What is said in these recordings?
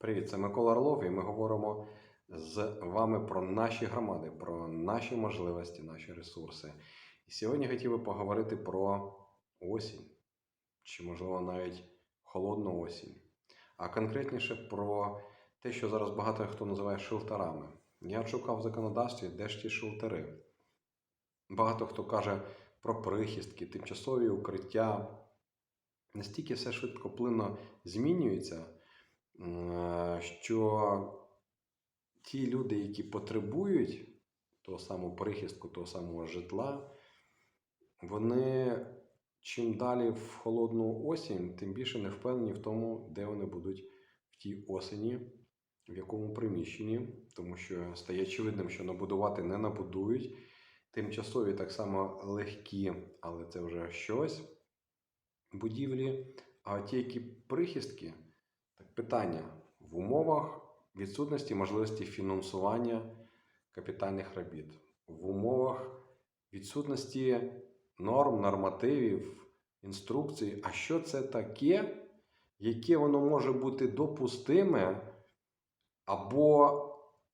Привіт, це Микола Орлов, і ми говоримо з вами про наші громади, про наші можливості, наші ресурси. І сьогодні хотів би поговорити про осінь, чи, можливо, навіть холодну осінь, а конкретніше про те, що зараз багато хто називає шилтерами. Я шукав в законодавстві, де ж ті шилтери. Багато хто каже про прихистки, тимчасові укриття. Настільки все швидко плинно змінюється, що ті люди, які потребують того самого прихистку, того самого житла, вони чим далі в холодну осінь, тим більше не впевнені в тому, де вони будуть в тій осені, в якому приміщенні, тому що стає очевидним, що набудувати не набудують. Тимчасові так само легкі, але це вже щось будівлі. А ті, які прихистки, питання в умовах відсутності можливості фінансування капітальних робіт, в умовах відсутності норм, нормативів, інструкцій. А що це таке, яке воно може бути допустиме, або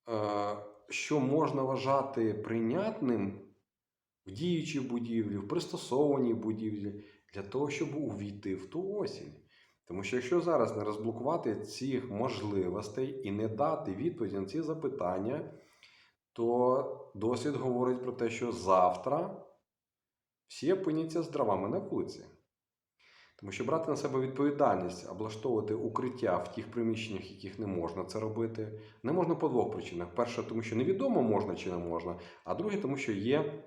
е, що можна вважати прийнятним в діючій будівлі, в пристосованій будівлі, для того, щоб увійти в ту осінь. Тому що якщо зараз не розблокувати цих можливостей і не дати відповіді на ці запитання, то досвід говорить про те, що завтра всі опиняться з дровами на вулиці. Тому що брати на себе відповідальність, облаштовувати укриття в тих приміщеннях, яких не можна це робити, не можна по двох причинах. Перше, тому що невідомо можна чи не можна, а друге, тому що є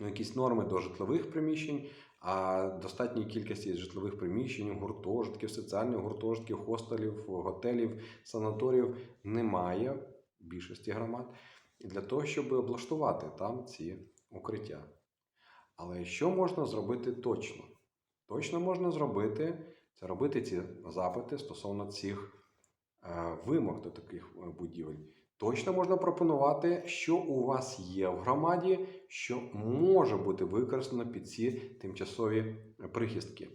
ну, якісь норми до житлових приміщень, а достатньої кількості житлових приміщень, гуртожитків, соціальних гуртожитків, хостелів, готелів, санаторіїв немає в більшості громад для того, щоб облаштувати там ці укриття. Але що можна зробити точно? Точно можна зробити це робити ці запити стосовно цих е, вимог до таких е, будівель. Точно можна пропонувати, що у вас є в громаді, що може бути використано під ці тимчасові прихистки.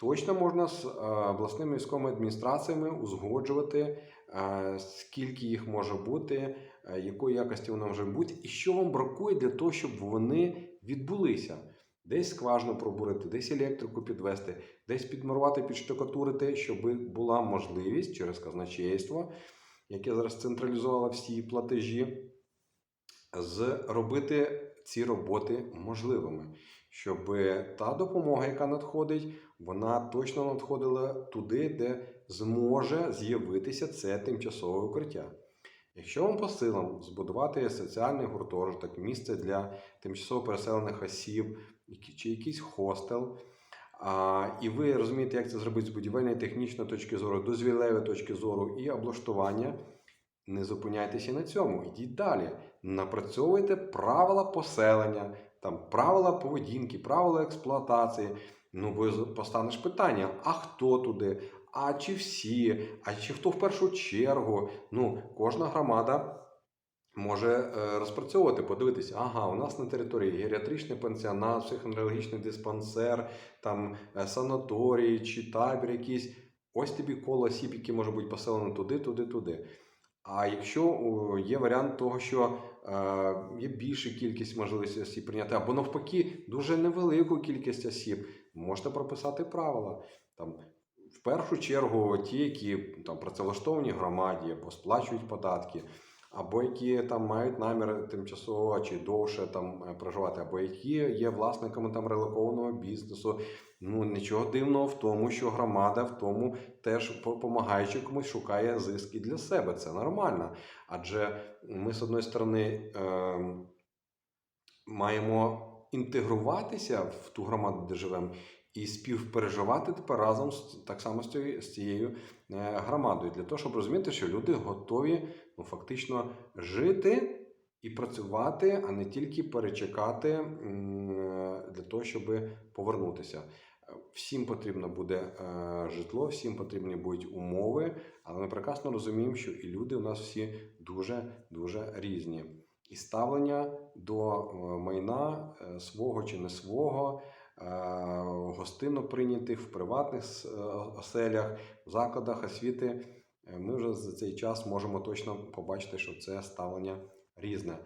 Точно можна з е, обласними військовими адміністраціями узгоджувати, е, скільки їх може бути, е, якої якості вони може бути, і що вам бракує для того, щоб вони відбулися. Десь скважину пробурити, десь електрику підвести, десь підмурувати, підштукатурити, щоб була можливість через казначейство яке зараз централізувало всі платежі, зробити ці роботи можливими, щоб та допомога, яка надходить, вона точно надходила туди, де зможе з'явитися це тимчасове укриття. Якщо вам по силам збудувати соціальний гуртожиток, місце для тимчасово переселених осіб чи якийсь хостел, а, і ви розумієте, як це зробити з будівельної технічної точки зору, дозвілевої точки зору і облаштування. Не зупиняйтеся на цьому, йдіть далі. Напрацьовуйте правила поселення, там, правила поведінки, правила експлуатації. Ну, бо постанеш питання: а хто туди? А чи всі? А чи хто в першу чергу? Ну, кожна громада може е, розпрацьовувати, подивитися, ага, у нас на території геріатричний пансіонат, психоневрологічний диспансер, там е, санаторій чи табір якийсь. Ось тобі коло осіб, які можуть бути поселені туди, туди, туди. А якщо є варіант того, що е, є більша кількість можливостей осіб прийняти, або навпаки, дуже невелику кількість осіб, можете прописати правила. Там, в першу чергу, ті, які там працевлаштовані громаді, або сплачують податки, або які там мають намір тимчасово чи довше там е, проживати, або які є власниками там релокованого бізнесу. Ну нічого дивного в тому, що громада в тому теж допомагаючи комусь шукає зиски для себе. Це нормально. Адже ми з одної сторони е, маємо інтегруватися в ту громаду, де живемо. І співпереживати тепер разом так само з цією е, громадою для того, щоб розуміти, що люди готові ну, фактично жити і працювати, а не тільки перечекати для того, щоб повернутися. Всім потрібно буде е, житло, всім потрібні будуть умови, але ми прекрасно розуміємо, що і люди у нас всі дуже дуже різні. І ставлення до е, майна е, свого чи не свого, е, гостинно прийнятих в приватних е, оселях, в закладах освіти е, ми вже за цей час можемо точно побачити, що це ставлення різне.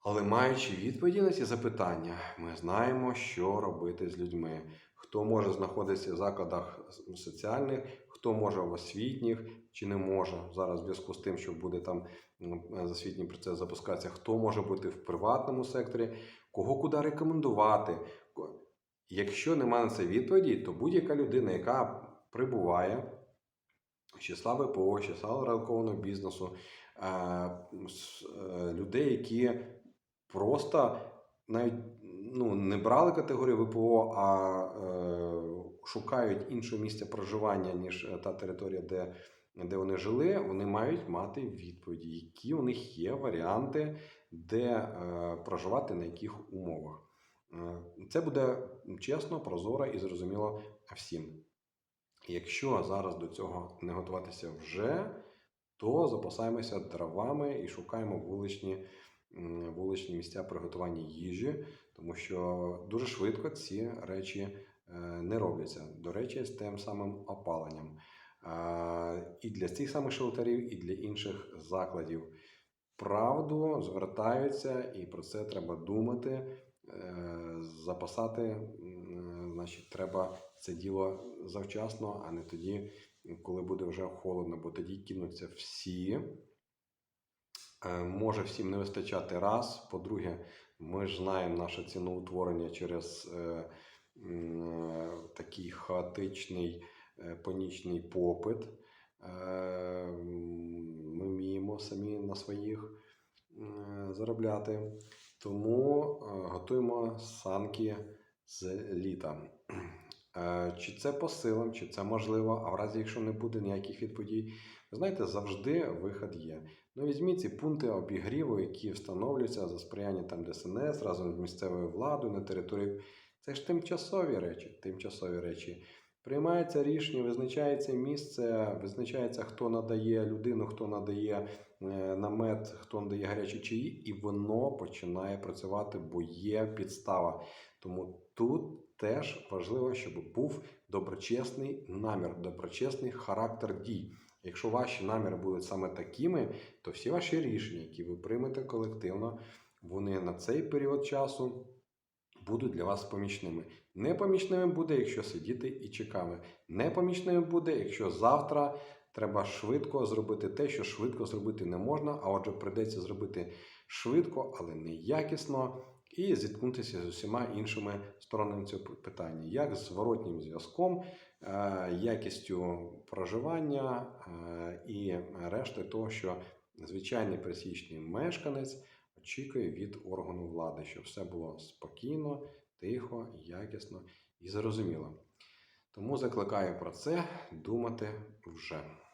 Але маючи відповіді на ці запитання, ми знаємо, що робити з людьми. Хто може знаходитися в закладах соціальних, хто може в освітніх чи не може. Зараз в зв'язку з тим, що буде там освітній процес запускатися, хто може бути в приватному секторі, кого куди рекомендувати. Якщо немає на це відповіді, то будь-яка людина, яка прибуває ВПО, з числа релокованого бізнесу, е, е, людей, які просто навіть ну, не брали категорію ВПО, а е, шукають іншого місця проживання, ніж та територія, де, де вони жили, вони мають мати відповіді, які у них є варіанти, де проживати, на яких умовах. Це буде чесно, прозоро і зрозуміло всім. Якщо зараз до цього не готуватися вже, то запасаємося дровами і шукаємо вуличні, вуличні місця приготування їжі, тому що дуже швидко ці речі е, не робляться. До речі, з тим самим опаленням. Е, І для цих самих шелтерів, і для інших закладів. Правду звертаються, і про це треба думати. Е, Запасати, значить, треба це діло завчасно, а не тоді, коли буде вже холодно, бо тоді кинуться всі. Е, Може всім не вистачати раз. По-друге, ми ж знаємо наше ціноутворення через е, е, такий хаотичний е, панічний попит. Е, Ми вміємо самі на своїх е, заробляти. Тому е, готуємо санки з літа. Е, Чи це по силам, чи це можливо, а в разі, якщо не буде ніяких відповідей, ви знаєте, завжди вихід є. Ну, візьміть ці пункти обігріву, які встановлюються за сприяння там ДСНС разом з місцевою владою на території. Це ж тимчасові речі. Тимчасові речі. Приймається рішення, визначається місце, визначається, хто надає людину, хто надає е, намет, хто надає гарячі чаї, і воно починає працювати, бо є підстава. Тому тут теж важливо, щоб був доброчесний намір, доброчесний характер дій. Якщо ваші наміри будуть саме такими, то всі ваші рішення, які ви приймете колективно, вони на цей період часу будуть для вас помічними. Непомічними буде, якщо сидіти і чекати. Непомічними буде, якщо завтра треба швидко зробити те, що швидко зробити не можна, а отже, прийдеться зробити швидко, але не якісно, і зіткнутися з усіма іншими сторонами цього питання, як з зворотнім зв'язком, е, якістю проживання е, і решти того, що звичайний пересічний мешканець очікує від органу влади, щоб все було спокійно, тихо, якісно і зрозуміло. Тому закликаю про це думати вже.